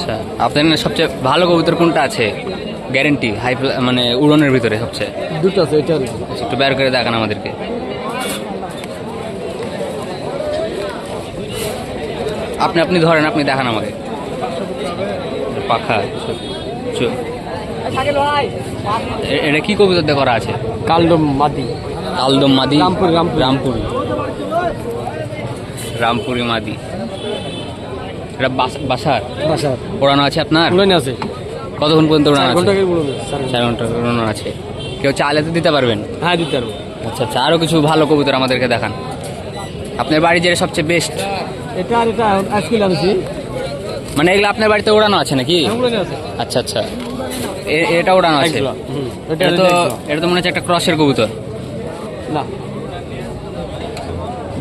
আচ্ছা। আপনার সবচেয়ে ভালো কবুতর কোনটা আছে? গ্যারেন্টি হাই মানে উড়নের ভিতরে সবচেয়ে। দুটো আছে এটা আচ্ছা, একটু বের করে দেখান আমাদেরকে। আপনি আপনি ধরেন আপনি দেখান আমাকে। পাখা এটা কি কবিতা করা আছে? কালডম মাদি। আলদম মাদি? রামপুরি, রামপুরি। রামপুরি। রামপুরি মাদি। এটা বাস- বাসার? বাসার। ওড়ানো আছে আপনার? উড়ানি আছে। কতক্ষণ পর্যন্ত চার আছে? চার ঘণ্টা। ওড়ানো আছে। কেউ চালে তো দিতে পারবেন? হ্যাঁ দিতে পারব। আচ্ছা আচ্ছা আরও কিছু ভালো কবুতর আমাদেরকে দেখান। আপনার বাড়ি যেটা সবচেয়ে বেস্ট এটা আর এটা আজকাল আনছি। মানে এগুলো আপনার বাড়িতে ওড়ানো আছে নাকি? হ্যাঁ, আচ্ছা আচ্ছা। এটা ওড়ানো আছে। এটা তো এটা তো মনে হচ্ছে একটা ক্রসের কবুতর। না।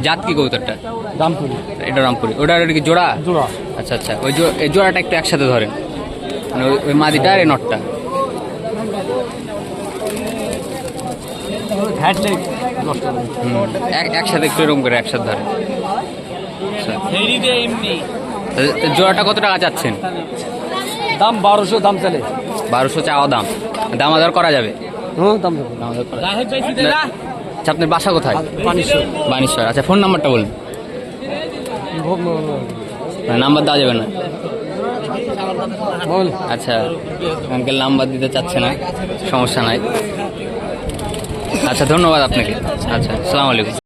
জাত কি কবুতরটা? রামপুরি। এটা রামপুরি। ওটা ওটা কি জোড়া? জোড়া। আচ্ছা আচ্ছা। ওই এই জোড়াটা একটু একসাথে ধরেন। মানে ওই- মাদিটা আর এই নটটা। একসাথে একটু এরকম করে একসাথে ধরেন। আচ্ছা। জোড়াটা কত টাকা চাচ্ছেন? দাম বারোশো দাম চলে। বারোশো চাওয়া দাম। দাম আদার করা যাবে। হ্যাঁ দাম দাম আচ্ছা আপনার বাসা কোথায়? বানেশ্বর আচ্ছা ফোন নাম্বারটা বলুন। মানে নাম্বার দেওয়া যাবে না? আচ্ছা আঙ্কেল নাম্বার দিতে চাচ্ছে না সমস্যা নাই। আচ্ছা ধন্যবাদ আপনাকে। আচ্ছা সালামালাইকুম আলাইকুম।